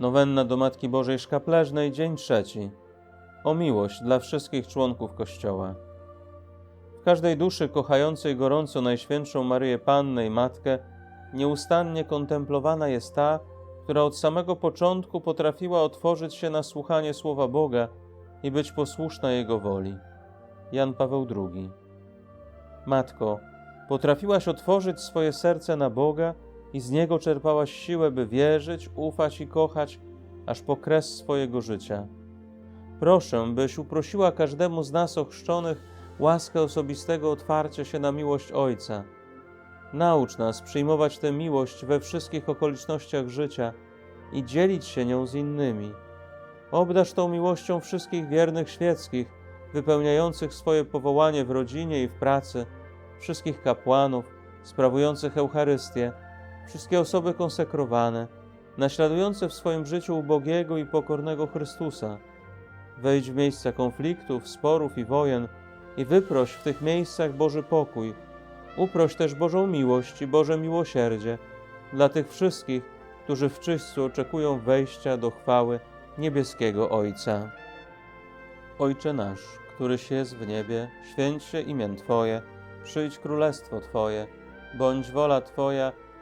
Nowenna do Matki Bożej Szkapleżnej, dzień trzeci. O miłość dla wszystkich członków Kościoła. W każdej duszy kochającej gorąco Najświętszą Maryję Pannę i Matkę nieustannie kontemplowana jest ta, która od samego początku potrafiła otworzyć się na słuchanie Słowa Boga i być posłuszna Jego woli. Jan Paweł II. Matko, potrafiłaś otworzyć swoje serce na Boga i z Niego czerpałaś siłę, by wierzyć, ufać i kochać, aż po kres swojego życia. Proszę, byś uprosiła każdemu z nas ochrzczonych łaskę osobistego otwarcia się na miłość Ojca. Naucz nas przyjmować tę miłość we wszystkich okolicznościach życia i dzielić się nią z innymi. Obdarz tą miłością wszystkich wiernych świeckich, wypełniających swoje powołanie w rodzinie i w pracy, wszystkich kapłanów, sprawujących Eucharystię, wszystkie osoby konsekrowane, naśladujące w swoim życiu ubogiego i pokornego Chrystusa. Wejdź w miejsca konfliktów, sporów i wojen i wyproś w tych miejscach Boży pokój. Uproś też Bożą miłość i Boże miłosierdzie dla tych wszystkich, którzy w czyśćcu oczekują wejścia do chwały niebieskiego Ojca. Ojcze nasz, któryś jest w niebie, święć się imię Twoje, przyjdź królestwo Twoje, bądź wola Twoja,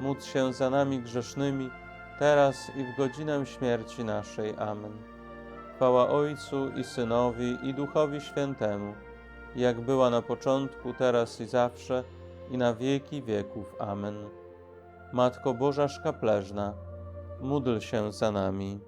módl się za nami grzesznymi, teraz i w godzinę śmierci naszej. Amen. Chwała Ojcu i Synowi i Duchowi Świętemu, jak była na początku, teraz i zawsze, i na wieki wieków. Amen. Matko Boża Szkapleżna, módl się za nami.